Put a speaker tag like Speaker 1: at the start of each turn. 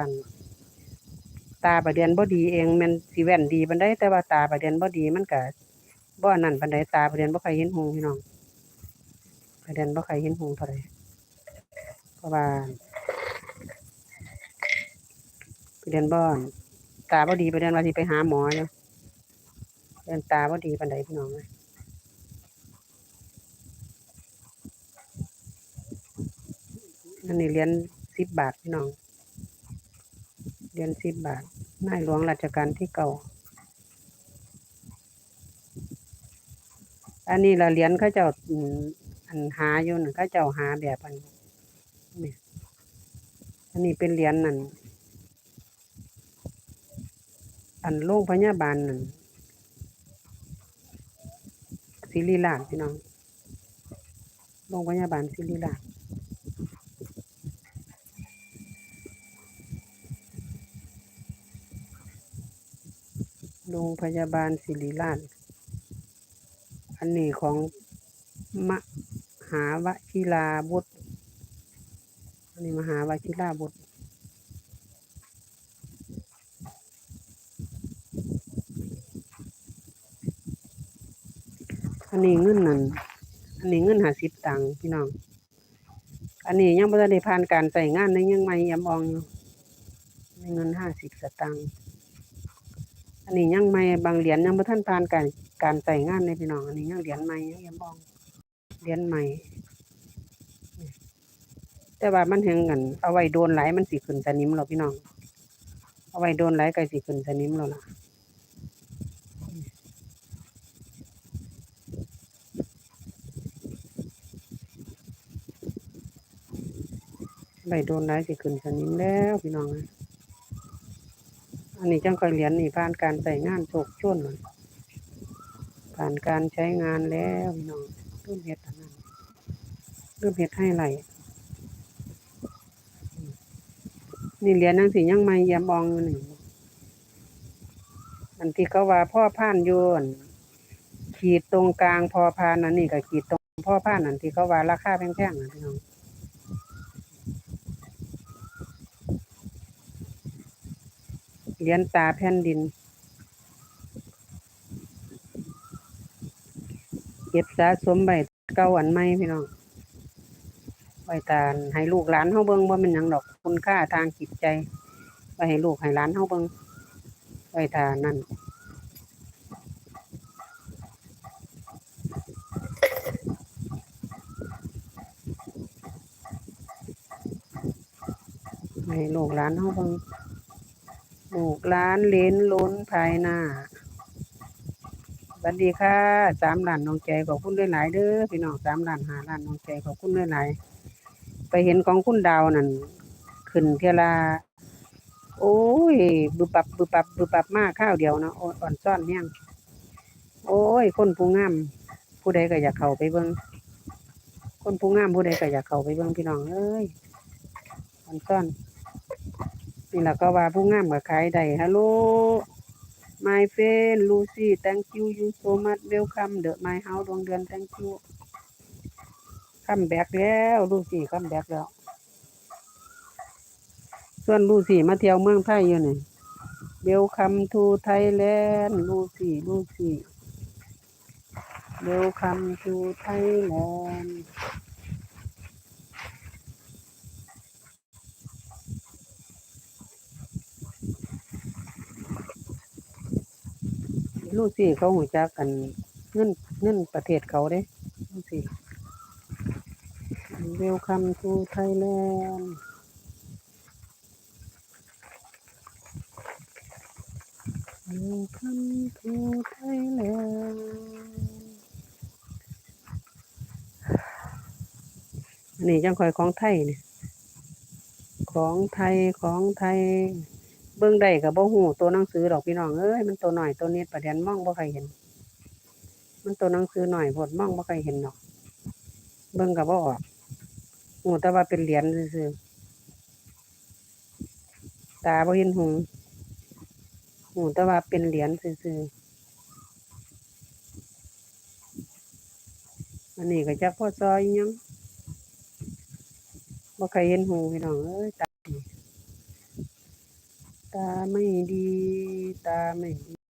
Speaker 1: านตาประเดียนบ่ดีเองมันสิแว่นดีปานใดแต่ว่าตาประเดียนบ่ดีมันก็บ่อนั่นปานใดตาประเดียนบ่ค่อยเห็นหงพี่น้องประเดียนบ่ค่อยเห็นหงเท่าใดเพราะว่าประเดียนบ่อนตาบ่ดีประเดียนว่าสิไปหาหมออยู่ประเดียนตาบ่ดีปานใดพี่น้องเอ้ยอันนี้เรียญ10บาทพี่น้อง เหรียญสิบบาทนายหลวงรัชกาลที่เก่า อันนี้ละเหรียญเขาเจ้าอันหาอยู่นั่นเขาเจ้าหาแบบอันนี้อันนี้เป็นเหรียญนั่นอันโรงพยาบาลนั่นศิริราชพี่น้องโรงพยาบาลศิริราช โรงพยาบาลศิริราช อันนี้ของมหาวชิราบุตร อันนี้มหาวชิราบุตรอันนี้เงินนั่น อันนี้เงินหาสิบตังค์พี่น้อง อันนี้ยังไม่ได้ผ่านการใส่งานในยังไม่ยำอองอยู่ในเงินห้าสิบสตางค์ อันนี้ยังไม่บางเหรียญยังไม่ทันผ่านการการใส่งานในพี่น้องอันนี้ยังเหรียญใหม่ยังยำอองเหรียญใหม่ แต่ว่ามันแหงกันเอาไว้โดนไหลายมันสิขึ้นสนิมหรอพี่น้อง เอาไว้โดนไหลายก็สิขึ้นสนิมแล้วล่ะใบโดนได้สิขึ้นสนิมแล้วพี่น้องเอ้ย อันนี้จังค่อยเหรียญนี่ผ่านการใส่งานโชคช่วนมันผ่านการใช้งานแล้วพี่น้องเริ่มเฮ็ดอันนั้นเริ่มเฮ็ดให้ไหลนี่เหรียญนั่งสิยังไม่ยำอองอยู่นี่อันที่เขาว่าพ่อพ่านโยนขีดตรงกลางพอพานอันนี้ก็ขีดตรงพ่อพ่านอันที่เขาว่าราคาแพงๆนะพี่น้อง เหรียญตาแผ่นดิน เก็บสะสมใบเก่าอันใหม่พี่น้องใบตาลให้ลูกหลานเฮาเบิ่งว่ามันหยังดอกคุณค่าทางจิตใจไว้ให้ลูกให้หลานเฮาเบิ่งไว้ทานั่นให้ลูกหลานเฮาเบิ่ง ลูกหลานเลนล้นภายหน้าสวัสดีค่ะสามล้านน้องใจขอบคุณด้วยหลายเด้อพี่น้องสามล้านห้าล้านน้องใจขอบคุณด้วยหลายไปเห็นของคุณดาวนั่นขึ้นเทละโอ้ยบึบปับบึบปับบึบปับมากข้าวเดียวนะโอ้ยอ่อนซ่อนเนี่ยงโอ้ย คนผู้งามผู้ใดก็อยากเข้าไปเบิ่งคนผู้งามผู้ใดก็อยากเข้าไปเบิ่งพี่น้องเอ้ยอ่อนซ่อน นี่แหละก็ว่าผู้งามกับใครได้ฮัลโหล my friend Lucy thank you you so much welcome the my house ดวงเดือน thank you คัมแบ็กแล้วลูซี่คัมแบ็กแล้ว ส่วนลูซี่มาเที่ยวเมืองไทยอยู่นี่เบลคัมทูไทยแลนด์ลูซี่ลูซี่เบลคัมทูไทยแลนด์ ลูซี่เขาหูจักกันเงินเงินประเทศเขาเด้ลูซี่ Welcome to Thailand เ Welcome to Thailand อันนี้จังคอยของไทยนี่ของไทยของไทย เบิ่งได้กับบ่ฮู้ตัวหนังสือดอกพี่น้องเอ้ยมันตัวหน่อยตัวนิดประเด็นมองบ่ใครเห็น มันตัวหนังสือหน่อยโพดมองบ่ใครเห็นดอก เบิ่งกับบ่ออกฮู้แต่ว่าเป็นเหรียญซื่อตาบ่เห็นหงส์ฮู้แต่ว่าเป็นเหรียญซื่ออันนี้ก็จักพ่อซอยยังบ่ใครเห็นหงส์พี่น้องเอ้ยตา ตาไม่ดี ตาไม่ดี